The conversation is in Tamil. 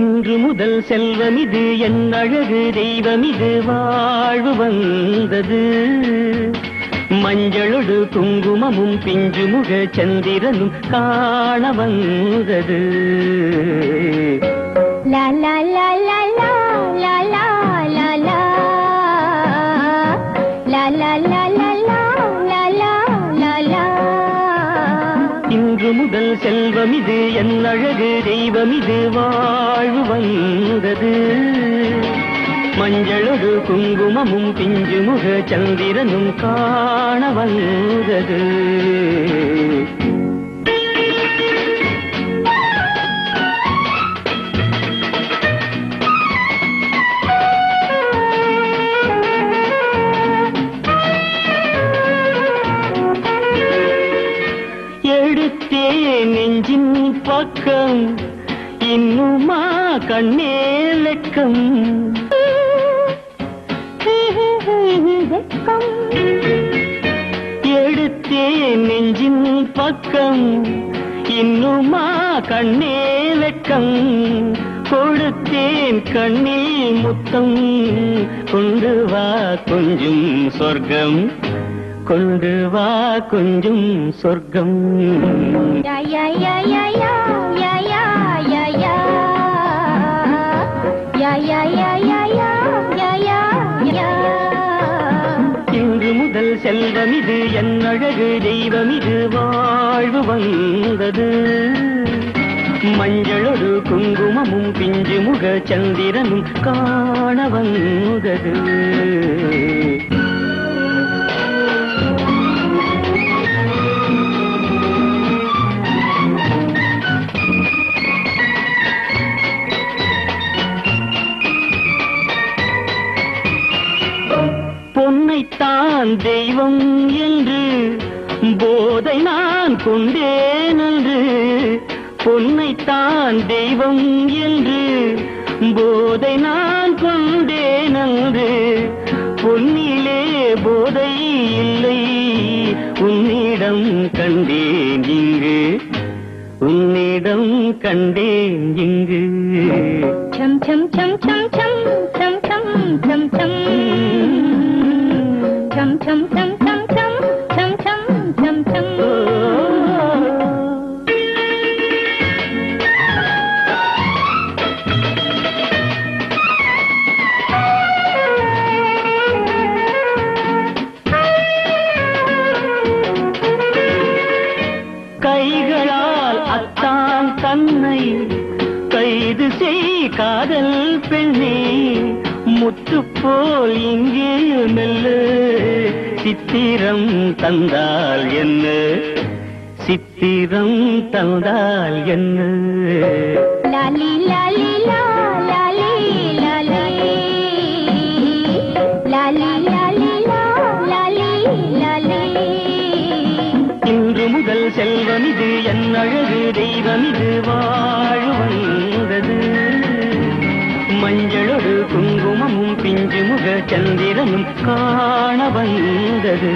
இன்று முதல் செல்வம் இது. என் அழகு தெய்வம் இது. வாழ்வு வந்தது. மஞ்சளொடு குங்குமமும் பிஞ்சு முக சந்திரனும் காண வந்தது. முதல் செல்வம் இது என் அழகு தெய்வம் இது வாழ்வு வந்தது. மஞ்சளொடு குங்குமமும் பிஞ்சு முக சந்திரனும் காண வந்தது. நெஞ்சின் பக்கம் இன்னுமா கண்ணே லக்கம் எடுத்தே நெஞ்சின் பக்கம் இன்னுமா கண்ணே வெட்கம் கொடுத்தேன் கண்ணில் முத்தம். கொண்டு வா கொஞ்சம் சொர்க்கம். கொண்டு வா கொஞ்சம் சொர்க்கம் இங்கு முதல் செல்வம் இது என் அழகு தெய்வம் இது வாழ்வு வந்தது மஞ்சளொரு குங்குமமும் பிஞ்சு முக சந்திரனும் காண வந்தது பொன்னைத்தான் தெய்வம் என்று போதை நான் கொண்டேன் என்று பொன்னைத்தான் தெய்வம் என்று போதை நான் கொண்டேன் என்று. பொன்னிலே போதை இல்லை உன்னிடம் கண்டேன் இங்கு உன்னிடம் கண்டேன் இங்கு. சம் சம் சம் சம் சம் சம் சம் சம் டம் டம் டம் டம் டம் டம் டம் டம் டம் கைகளால் அத்தான் தன்னை கைது செய் காதல் பெண்ணே முத்து போல் இங்கே மெல்ல. சித்திரம் தந்தால் என்ன? சித்திரம் தந்தால் என்ன? லாலி லாலி லாலி லாலி. லாலி லாலி லாலி லாலி. இன்று முதல் செல்வம் இது என் அழகு தெய்வம் இது வாழ வந்தது. மஞ்சளொடு குங்குமமும் பிஞ்சுமுக சந்திரனும் காண வந்தது.